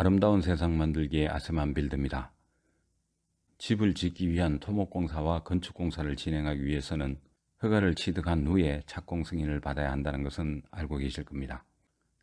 아름다운 세상 만들기의 아세만 빌드입니다. 집을 짓기 위한 토목공사와 건축공사를 진행하기 위해서는 허가를 취득한 후에 착공 승인을 받아야 한다는 것은 알고 계실 겁니다.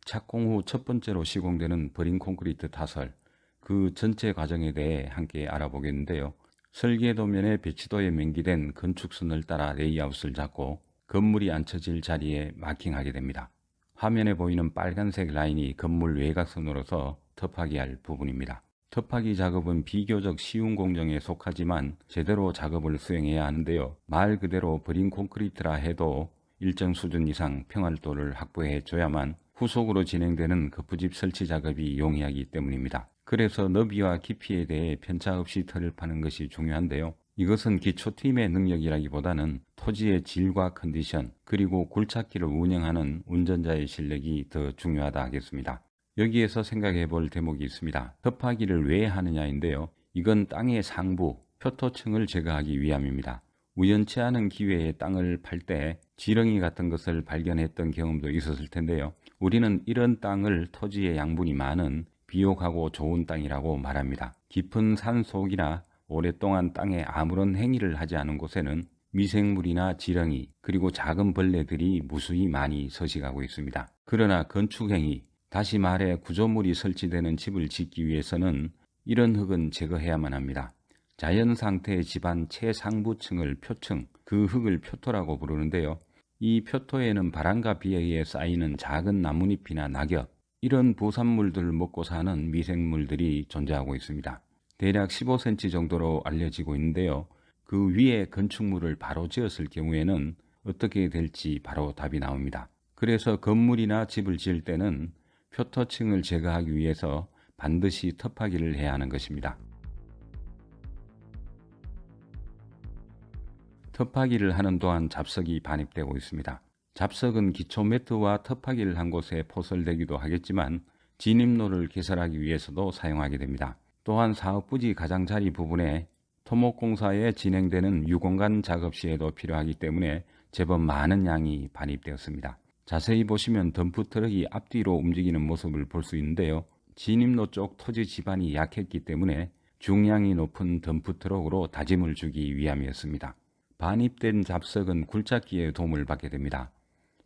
착공 후 첫 번째로 시공되는 버린 콘크리트 타설, 그 전체 과정에 대해 함께 알아보겠는데요. 설계 도면에 배치도에 명기된 건축선을 따라 레이아웃을 잡고 건물이 앉혀질 자리에 마킹하게 됩니다. 화면에 보이는 빨간색 라인이 건물 외곽선으로서 터파기 할 부분입니다. 터파기 작업은 비교적 쉬운 공정에 속하지만 제대로 작업을 수행해야 하는데요. 말 그대로 버린 콘크리트라 해도 일정 수준 이상 평활도를 확보해 줘야만 후속으로 진행되는 거푸집 설치 작업이 용이하기 때문입니다. 그래서 너비와 깊이에 대해 편차 없이 털을 파는 것이 중요한데요. 이것은 기초팀의 능력이라기보다는 토지의 질과 컨디션 그리고 굴착기를 운영하는 운전자의 실력이 더 중요하다 하겠습니다. 여기에서 생각해 볼 대목이 있습니다. 덮하기를 왜 하느냐인데요. 이건 땅의 상부, 표토층을 제거하기 위함입니다. 우연치 않은 기회에 땅을 팔 때 지렁이 같은 것을 발견했던 경험도 있었을 텐데요. 우리는 이런 땅을 토지의 양분이 많은 비옥하고 좋은 땅이라고 말합니다. 깊은 산 속이나 오랫동안 땅에 아무런 행위를 하지 않은 곳에는 미생물이나 지렁이 그리고 작은 벌레들이 무수히 많이 서식하고 있습니다. 그러나 건축행위, 다시 말해 구조물이 설치되는 집을 짓기 위해서는 이런 흙은 제거해야만 합니다. 자연 상태의 집안 최상부층을 표층, 그 흙을 표토라고 부르는데요. 이 표토에는 바람과 비에 의해 쌓이는 작은 나뭇잎이나 낙엽, 이런 부산물들을 먹고 사는 미생물들이 존재하고 있습니다. 대략 15cm 정도로 알려지고 있는데요. 그 위에 건축물을 바로 지었을 경우에는 어떻게 될지 바로 답이 나옵니다. 그래서 건물이나 집을 지을 때는 표토층을 제거하기 위해서 반드시 텁하기를 해야 하는 것입니다. 텁하기를 하는 동안 잡석이 반입되고 있습니다. 잡석은 기초 매트와 텁하기를 한 곳에 포설되기도 하겠지만 진입로를 개설하기 위해서도 사용하게 됩니다. 또한 사업 부지 가장자리 부분에 토목공사에 진행되는 유공간 작업 시에도 필요하기 때문에 제법 많은 양이 반입되었습니다. 자세히 보시면 덤프트럭이 앞뒤로 움직이는 모습을 볼 수 있는데요. 진입로 쪽 토지 지반이 약했기 때문에 중량이 높은 덤프트럭으로 다짐을 주기 위함이었습니다. 반입된 잡석은 굴착기의 도움을 받게 됩니다.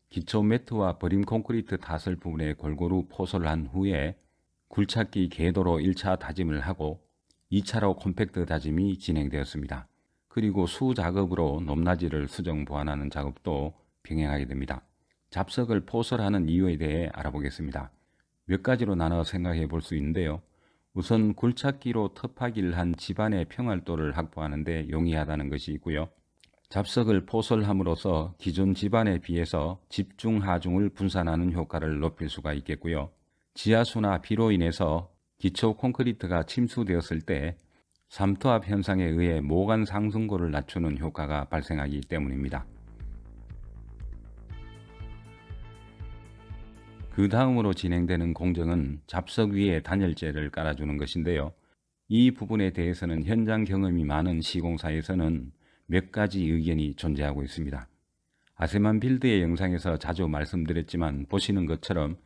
기초 매트와 버림 콘크리트 타설 부분에 골고루 포설을 한 후에 굴착기 궤도로 1차 다짐을 하고 2차로 콤팩트 다짐이 진행되었습니다. 그리고 수 작업으로 높낮이를 수정 보완하는 작업도 병행하게 됩니다. 잡석을 포설하는 이유에 대해 알아보겠습니다. 몇 가지로 나눠 생각해 볼 수 있는데요. 우선 굴착기로 터파기를 한 집안의 평활도를 확보하는 데 용이하다는 것이 있고요. 잡석을 포설함으로써 기존 집안에 비해서 집중 하중을 분산하는 효과를 높일 수가 있겠고요. 지하수나 비로 인해서 기초 콘크리트가 침수되었을 때 삼투압 현상에 의해 모간 상승고를 낮추는 효과가 발생하기 때문입니다. 그 다음으로 진행되는 공정은 잡석 위에 단열재를 깔아주는 것인데요. 이 부분에 대해서는 현장 경험이 많은 시공사에서는 몇 가지 의견이 존재하고 있습니다. 아세만 빌드의 영상에서 자주 말씀드렸지만 보시는 것처럼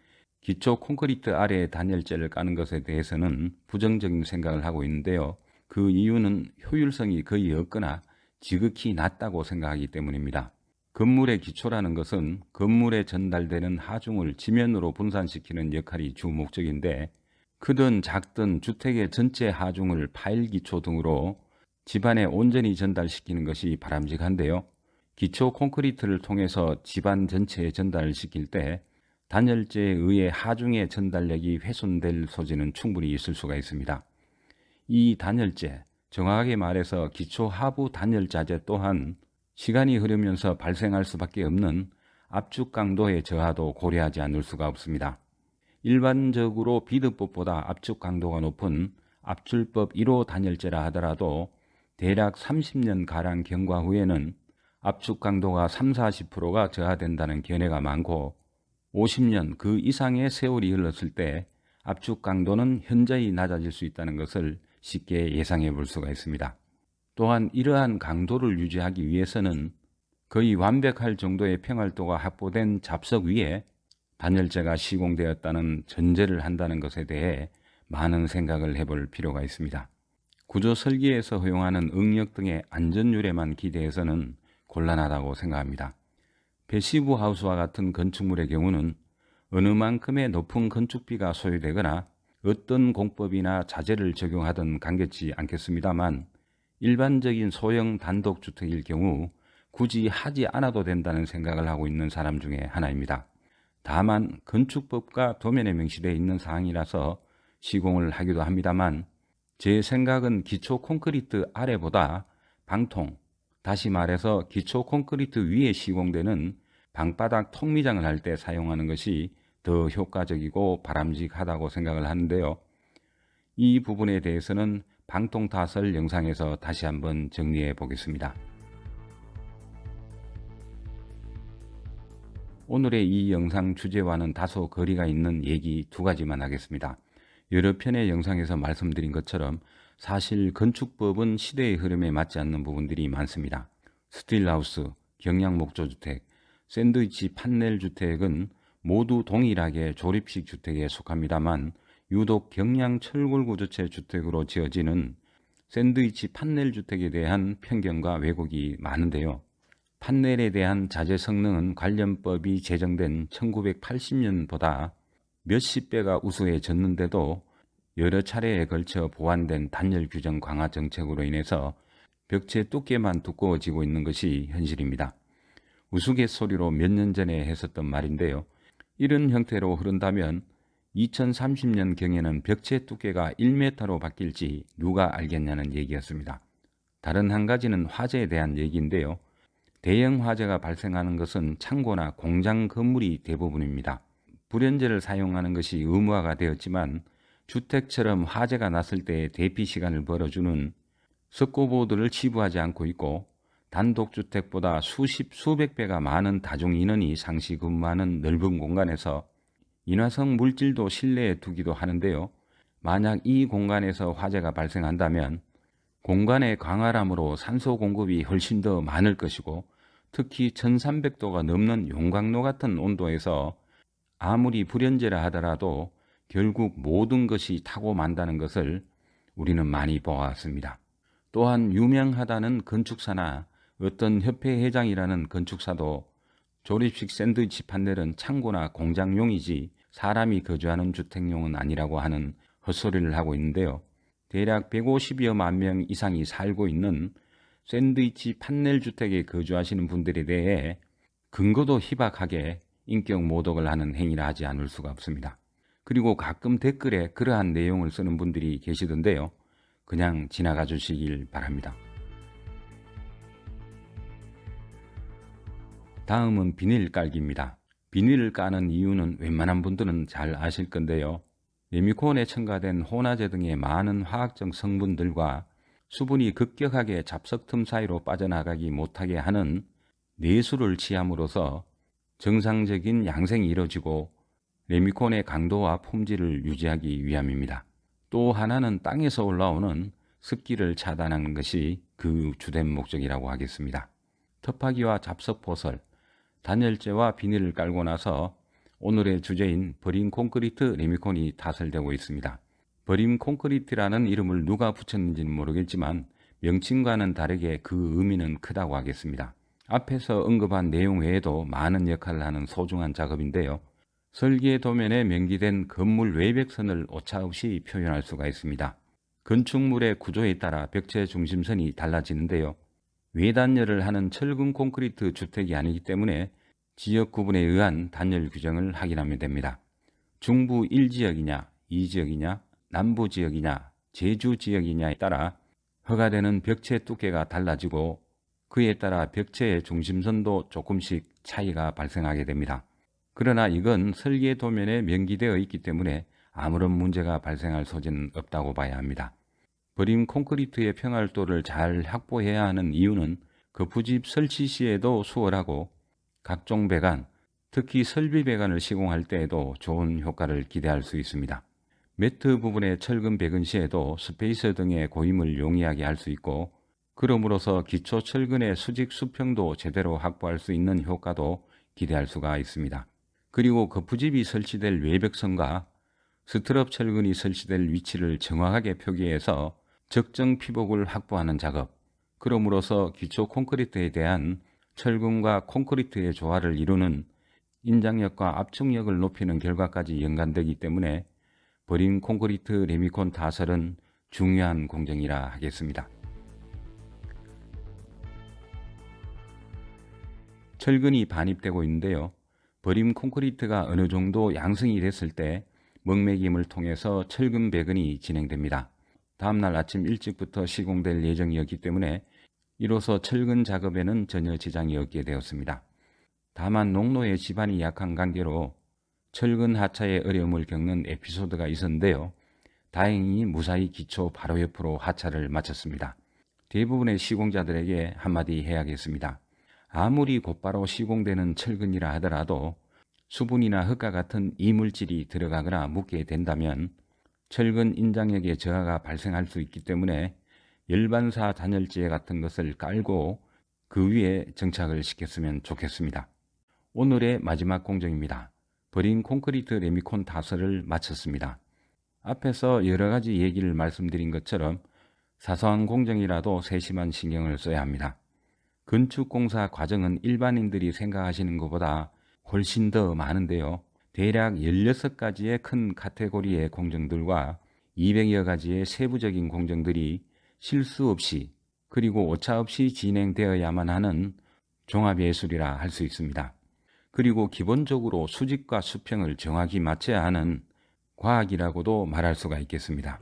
기초 콘크리트 아래에 단열재를 까는 것에 대해서는 부정적인 생각을 하고 있는데요. 그 이유는 효율성이 거의 없거나 지극히 낮다고 생각하기 때문입니다. 건물의 기초라는 것은 건물에 전달되는 하중을 지면으로 분산시키는 역할이 주 목적인데 크든 작든 주택의 전체 하중을 파일 기초 등으로 집안에 온전히 전달시키는 것이 바람직한데요. 기초 콘크리트를 통해서 집안 전체에 전달을 시킬 때 단열재에 의해 하중의 전달력이 훼손될 소지는 충분히 있을 수가 있습니다. 이 단열재, 정확하게 말해서 기초 하부 단열자재 또한 시간이 흐르면서 발생할 수밖에 없는 압축 강도의 저하도 고려하지 않을 수가 없습니다. 일반적으로 비드법보다 압축 강도가 높은 압출법 1호 단열재라 하더라도 대략 30년 가량 경과 후에는 압축 강도가 3, 40%가 저하된다는 견해가 많고 50년 그 이상의 세월이 흘렀을 때 압축 강도는 현저히 낮아질 수 있다는 것을 쉽게 예상해 볼 수가 있습니다. 또한 이러한 강도를 유지하기 위해서는 거의 완벽할 정도의 평활도가 확보된 잡석 위에 단열재가 시공되었다는 전제를 한다는 것에 대해 많은 생각을 해볼 필요가 있습니다. 구조 설계에서 허용하는 응력 등의 안전율에만 기대해서는 곤란하다고 생각합니다. 배시브 하우스와 같은 건축물의 경우는 어느 만큼의 높은 건축비가 소요되거나 어떤 공법이나 자재를 적용하든 관계치 않겠습니다만 일반적인 소형 단독주택일 경우 굳이 하지 않아도 된다는 생각을 하고 있는 사람 중에 하나입니다. 다만 건축법과 도면에 명시되어 있는 사항이라서 시공을 하기도 합니다만 제 생각은 기초 콘크리트 아래보다 방통, 다시 말해서 기초 콘크리트 위에 시공되는 방바닥 통미장을 할 때 사용하는 것이 더 효과적이고 바람직하다고 생각을 하는데요. 이 부분에 대해서는 방통 타설 영상에서 다시 한번 정리해 보겠습니다. 오늘의 이 영상 주제와는 다소 거리가 있는 얘기 두 가지만 하겠습니다. 여러 편의 영상에서 말씀드린 것처럼 사실 건축법은 시대의 흐름에 맞지 않는 부분들이 많습니다. 스틸하우스, 경량 목조주택, 샌드위치 판넬 주택은 모두 동일하게 조립식 주택에 속합니다만 유독 경량 철골 구조체 주택으로 지어지는 샌드위치 판넬 주택에 대한 편견과 왜곡이 많은데요. 판넬에 대한 자재 성능은 관련법이 제정된 1980년보다 몇십 배가 우수해졌는데도 여러 차례에 걸쳐 보완된 단열 규정 강화 정책으로 인해서 벽체 두께만 두꺼워지고 있는 것이 현실입니다. 우스갯소리로 몇 년 전에 했었던 말인데요. 이런 형태로 흐른다면 2030년 경에는 벽체 두께가 1m로 바뀔지 누가 알겠냐는 얘기였습니다. 다른 한 가지는 화재에 대한 얘기인데요. 대형 화재가 발생하는 것은 창고나 공장 건물이 대부분입니다. 불연제를 사용하는 것이 의무화가 되었지만 주택처럼 화재가 났을 때 대피 시간을 벌어주는 석고보드를 치부하지 않고 있고 단독주택보다 수십, 수백 배가 많은 다중 인원이 상시 근무하는 넓은 공간에서 인화성 물질도 실내에 두기도 하는데요. 만약 이 공간에서 화재가 발생한다면 공간의 광활함으로 산소 공급이 훨씬 더 많을 것이고 특히 1300도가 넘는 용광로 같은 온도에서 아무리 불연제라 하더라도 결국 모든 것이 타고 만다는 것을 우리는 많이 보았습니다. 또한 유명하다는 건축사나 어떤 협회 회장이라는 건축사도 조립식 샌드위치 판넬은 창고나 공장용이지 사람이 거주하는 주택용은 아니라고 하는 헛소리를 하고 있는데요. 대략 150여만 명 이상이 살고 있는 샌드위치 판넬 주택에 거주하시는 분들에 대해 근거도 희박하게 인격 모독을 하는 행위를 하지 않을 수가 없습니다. 그리고 가끔 댓글에 그러한 내용을 쓰는 분들이 계시던데요. 그냥 지나가 주시길 바랍니다. 다음은 비닐 깔기입니다. 비닐을 까는 이유는 웬만한 분들은 잘 아실 건데요. 레미콘에 첨가된 혼화제 등의 많은 화학적 성분들과 수분이 급격하게 잡석 틈 사이로 빠져나가기 못하게 하는 내수를 취함으로써 정상적인 양생이 이루어지고 레미콘의 강도와 품질을 유지하기 위함입니다. 또 하나는 땅에서 올라오는 습기를 차단하는 것이 그 주된 목적이라고 하겠습니다. 터파기와 잡석포설, 단열재와 비닐을 깔고 나서 오늘의 주제인 버린 콘크리트 레미콘이 타설되고 있습니다. 버림 콘크리트라는 이름을 누가 붙였는지는 모르겠지만 명칭과는 다르게 그 의미는 크다고 하겠습니다. 앞에서 언급한 내용 외에도 많은 역할을 하는 소중한 작업인데요. 설계 도면에 명기된 건물 외벽선을 오차없이 표현할 수가 있습니다. 건축물의 구조에 따라 벽체 중심선이 달라지는데요. 외단열을 하는 철근 콘크리트 주택이 아니기 때문에 지역 구분에 의한 단열 규정을 확인하면 됩니다. 중부 1지역이냐, 2지역이냐, 남부 지역이냐, 제주 지역이냐에 따라 허가되는 벽체 두께가 달라지고 그에 따라 벽체의 중심선도 조금씩 차이가 발생하게 됩니다. 그러나 이건 설계 도면에 명기되어 있기 때문에 아무런 문제가 발생할 소지는 없다고 봐야 합니다. 버림 콘크리트의 평활도를 잘 확보해야 하는 이유는 그 부집 설치 시에도 수월하고 각종 배관, 특히 설비 배관을 시공할 때에도 좋은 효과를 기대할 수 있습니다. 매트 부분의 철근 배근 시에도 스페이서 등의 고임을 용이하게 할 수 있고 그럼으로써 기초 철근의 수직 수평도 제대로 확보할 수 있는 효과도 기대할 수가 있습니다. 그리고 거푸집이 설치될 외벽선과 스트럽 철근이 설치될 위치를 정확하게 표기해서 적정 피복을 확보하는 작업, 그럼으로써 기초 콘크리트에 대한 철근과 콘크리트의 조화를 이루는 인장력과 압축력을 높이는 결과까지 연관되기 때문에 버린 콘크리트 레미콘 다설은 중요한 공정이라 하겠습니다. 철근이 반입되고 있는데요. 버림 콘크리트가 어느 정도 양성이 됐을 때 먹매김을 통해서 철근 배근이 진행됩니다. 다음날 아침 일찍부터 시공될 예정이었기 때문에 이로써 철근 작업에는 전혀 지장이 없게 되었습니다. 다만 농로의 지반이 약한 관계로 철근 하차에 어려움을 겪는 에피소드가 있었는데요. 다행히 무사히 기초 바로 옆으로 하차를 마쳤습니다. 대부분의 시공자들에게 한마디 해야겠습니다. 아무리 곧바로 시공되는 철근이라 하더라도 수분이나 흙과 같은 이물질이 들어가거나 묻게 된다면 철근 인장력의 저하가 발생할 수 있기 때문에 열반사 단열재 같은 것을 깔고 그 위에 정착을 시켰으면 좋겠습니다. 오늘의 마지막 공정입니다. 버린 콘크리트 레미콘 다설을 마쳤습니다. 앞에서 여러 가지 얘기를 말씀드린 것처럼 사소한 공정이라도 세심한 신경을 써야 합니다. 건축공사 과정은 일반인들이 생각하시는 것보다 훨씬 더 많은데요. 대략 16가지의 큰 카테고리의 공정들과 200여 가지의 세부적인 공정들이 실수 없이 그리고 오차 없이 진행되어야만 하는 종합예술이라 할 수 있습니다. 그리고 기본적으로 수직과 수평을 정확히 맞춰야 하는 과학이라고도 말할 수가 있겠습니다.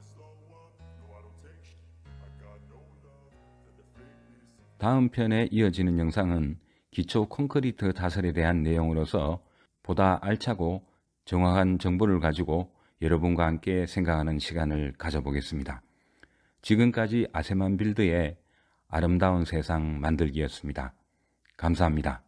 다음 편에 이어지는 영상은 기초 콘크리트 다설에 대한 내용으로서 보다 알차고 정확한 정보를 가지고 여러분과 함께 생각하는 시간을 가져보겠습니다. 지금까지 아세만 빌드의 아름다운 세상 만들기였습니다. 감사합니다.